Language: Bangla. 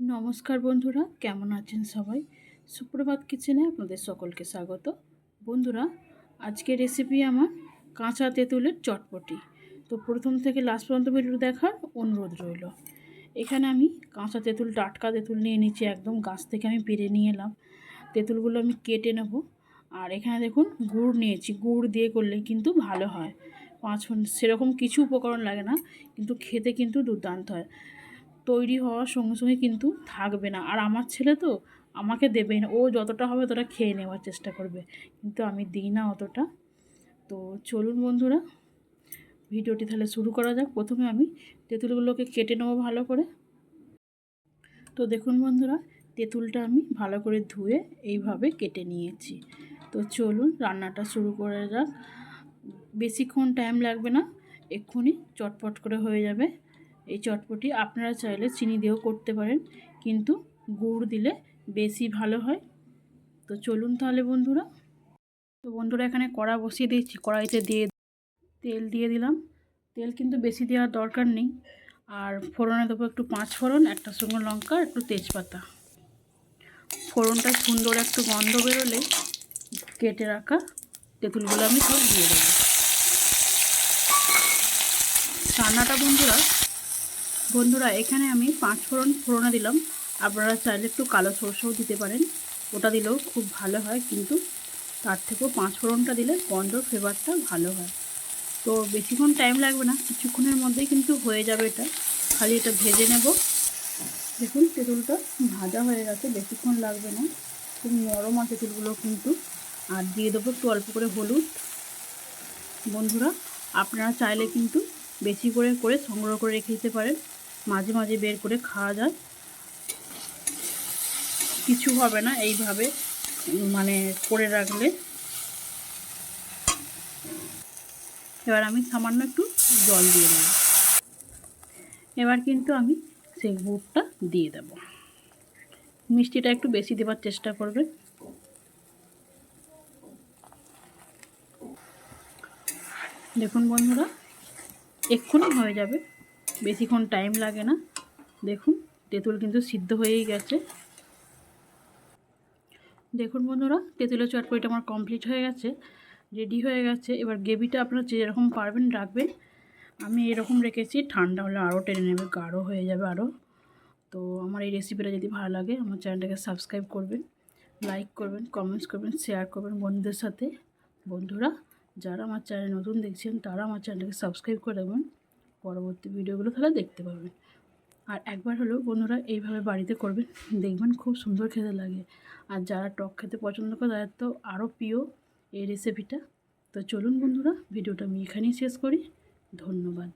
নমস্কার বন্ধুরা, কেমন আছেন সবাই? সুপ্রভাত কিচেনে আপনাদের সকলকে স্বাগত। বন্ধুরা আজকে রেসিপি আমার কাঁচা তেঁতুলের চটপটি। তো প্রথম থেকে লাস্ট পর্যন্ত ভিডিও দেখার অনুরোধ রইল। এখানে আমি কাঁচা তেঁতুল, টাটকা তেঁতুল নিয়ে নিচ্ছি একদম গাছ থেকে আমি পেরে নিয়ে এলাম। তেঁতুলগুলো আমি কেটে নেব। আর এখানে দেখুন, গুড় নিয়েছি। গুড় দিয়ে করলে কিন্তু ভালো হয়। পাঁচ সেরকম কিছু উপকরণ লাগে না, কিন্তু খেতে কিন্তু দুর্দান্ত হয়। তৈরি হওয়ার সঙ্গে সঙ্গে কিন্তু থাকবে না। আর আমার ছেলে তো আমাকে দেবে না। ও যতটা হবে ততটা খেয়ে নেওয়ার চেষ্টা করবে। কিন্তু আমি দিই না অতটা। তো চলুন বন্ধুরা, ভিডিওটি তাহলে শুরু করা যাক। প্রথমে আমি তেঁতুলগুলোকে কেটে নেব ভালো করে। তো দেখুন বন্ধুরা, তেঁতুলটা আমি ভালো করে ধুয়ে এইভাবে কেটে নিয়েছি। তো চলুন রান্নাটা শুরু করা যাক। বেশিক্ষণ টাইম লাগবে না। এক্ষুনি চটপট করে হয়ে যাবে। এই চটপটি আপনারা চাইলে চিনি দিয়েও করতে পারেন, কিন্তু গুড় দিলে বেশি ভালো হয়। তো চলুন তাহলে বন্ধুরা। তো বন্ধুরা, এখানে কড়া বসিয়ে দিয়েছি। কড়াইতে দিয়ে তেল দিয়ে দিলাম। তেল কিন্তু বেশি দেওয়ার দরকার নেই। আর ফোড়নে দেবো একটু পাঁচ ফোড়ন, একটা শুকনো লঙ্কা একটু তেজপাতা। ফোড়নটা সুন্দর একটু গন্ধ বেরোলে কেটে রাখা তেঁতুলগুলো আমি সব দিয়ে দেবো। রান্নাটা বন্ধুরা বন্ধুরা, এখানে আমি পাঁচ ফোড়ন ফোড়নে দিলাম। আপনারা চাইলে একটু কালো সরষেও দিতে পারেন। ওটা দিলেও খুব ভালো হয়, কিন্তু তার থেকেও পাঁচ ফোড়নটা দিলে গন্ধ, ফ্লেভারটা ভালো হয়। তো বেশিক্ষণ টাইম লাগবে না, কিছুক্ষণের মধ্যেই কিন্তু হয়ে যাবে এটা। খালি এটা ভেজে নেব। দেখুন, তেঁতুলটা ভাজা হয়ে গেছে, বেশিক্ষণ লাগবে না। খুব নরম আছে তেঁতুলগুলো কিন্তু। আর দিয়ে দেবো একটু অল্প করে হলুদ। বন্ধুরা, আপনারা চাইলে কিন্তু বেশি করে করে সংগ্রহ করে রেখে দিতে পারেন। মাঝে মাঝে বের করে খাওয়া যায়। কিছু হবে না এইভাবে মানে করে রাখলে। এবার আমি সামান্য একটু জল দিয়ে দেব। এবার কিন্তু আমি সেই গুড়টা দিয়ে দেব। মিষ্টিটা একটু বেশি দেওয়ার চেষ্টা করবে। দেখুন বন্ধুরা, এক্ষুনি হয়ে যাবে। বেশিক্ষণ টাইম লাগে না। দেখুন, তেঁতুল কিন্তু সিদ্ধ হয়েই গেছে। দেখুন বন্ধুরা, তেঁতুলের চটপটিটা আমার কমপ্লিট হয়ে গেছে রেডি হয়ে গেছে। এবার গ্রেভিটা আপনারা যেরকম পারবেন রাখবেন। আমি এরকম রেখেছি, ঠান্ডা হলে আরও টেনে নেবে, গাঢ় হয়ে যাবে আরও তো আমার এই রেসিপিটা যদি ভালো লাগে, আমার চ্যানেলটাকে সাবস্ক্রাইব করবেন লাইক করবেন কমেন্টস করবেন শেয়ার করবেন বন্ধুদের সাথে। বন্ধুরা, যারা আমার চ্যানেল নতুন দেখছেন, তারা আমার চ্যানেলটাকে সাবস্ক্রাইব করে দেবেন। পরবর্তী ভিডিওগুলো তাহলে দেখতে পাবেন আর একবার হলেও বন্ধুরা এইভাবে বাড়িতে করবেন, দেখবেন খুব সুন্দর খেতে লাগে। আর যারা টক খেতে পছন্দ করে, তাদের তো আরও প্রিয় এই রেসিপিটা তো চলুন বন্ধুরা, ভিডিওটা আমি এখানেই শেষ করি। ধন্যবাদ।